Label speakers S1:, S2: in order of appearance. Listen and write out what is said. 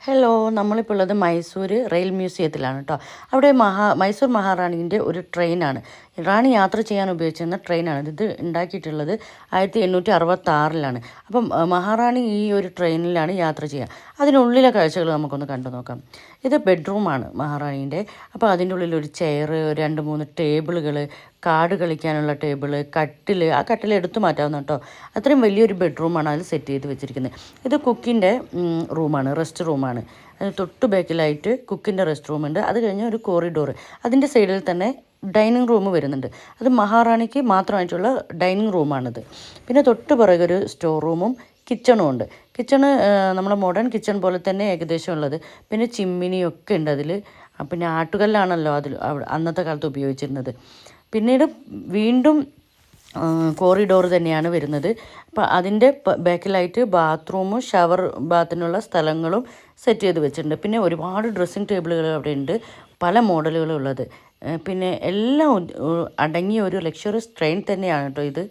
S1: Hello നമ്മളിപ്പോൾ ഉള്ളത് Mysore rail മ്യൂസിയത്തിലാണ് കേട്ടോ അവിടെ മഹാ മൈസൂർ മഹാറാണീന്റെ ഒരു ട്രെയിനാണ്. റാണി യാത്ര ചെയ്യാൻ ഉപയോഗിച്ചിരുന്ന ട്രെയിനാണ്. ഇത് ഉണ്ടാക്കിയിട്ടുള്ളത് ആയിരത്തി എണ്ണൂറ്റി അറുപത്തി ആറിലാണ് അപ്പം മഹാറാണി ഈ ഒരു ട്രെയിനിലാണ് യാത്ര ചെയ്യുക. അതിനുള്ളിലെ കാഴ്ചകൾ നമുക്കൊന്ന് കണ്ടു നോക്കാം. ഇത് ബെഡ്റൂമാണ് മഹാറാണീന്റെ. അപ്പോൾ അതിന്റെ ഉള്ളിൽ ഒരു ചെയർ രണ്ട് മൂന്ന് ടേബിളുകൾ കാർഡ് കളിക്കാനുള്ള ടേബിൾ കട്ടിൽ ആ കട്ടിൽ എടുത്തു മാറ്റാവുന്ന കേട്ടോ അത്രയും വലിയൊരു ബെഡ്റൂമാണ് അതിൽ സെറ്റ് ചെയ്ത് വെച്ചിരിക്കുന്നത്. ഇത് കുക്കിന്റെ റൂമാണ് റെസ്റ്റ് റൂമാണ്. അതിന് തൊട്ട് ബാക്കിലായിട്ട് കുക്കിന്റെ റെസ്റ്റ് ഉണ്ട് അത് കഴിഞ്ഞ് ഒരു കോറിഡോർ അതിന്റെ സൈഡിൽ തന്നെ ഡൈനിങ് റൂം വരുന്നുണ്ട്. അത് മഹാറാണിക്ക് മാത്രമായിട്ടുള്ള ഡൈനിങ് റൂമാണിത്. പിന്നെ തൊട്ട് പുറകെ ഒരു സ്റ്റോർ റൂമും കിച്ചണും ഉണ്ട്. കിച്ചണ് നമ്മുടെ മോഡേൺ കിച്ചൺ പോലെ തന്നെ ഏകദേശം ഉള്ളത്. പിന്നെ ചിമ്മിനിയൊക്കെ ഉണ്ട് അതിൽ പിന്നെ ആട്ടുകല്ലാണല്ലോ അതിൽ അന്നത്തെ കാലത്ത് ഉപയോഗിച്ചിരുന്നത്. പിന്നീട് വീണ്ടും കോറിഡോർ തന്നെയാണ് വരുന്നത്. അപ്പോൾ അതിന്റെ ബാക്കിലായിട്ട് ബാത്റൂമും ഷവർ ബാത്തിനുള്ള സ്ഥലങ്ങളും സെറ്റ് ചെയ്ത് വെച്ചിട്ടുണ്ട്. പിന്നെ ഒരുപാട് ഡ്രസ്സിങ് ടേബിളുകൾ അവിടെ ഉണ്ട് പല മോഡലുകളുള്ളത് പിന്നെ എല്ലാം അടങ്ങിയ ഒരു ലക്ഷറി ട്രെയിൻ തന്നെയാണ് കേട്ടോ ഇത്.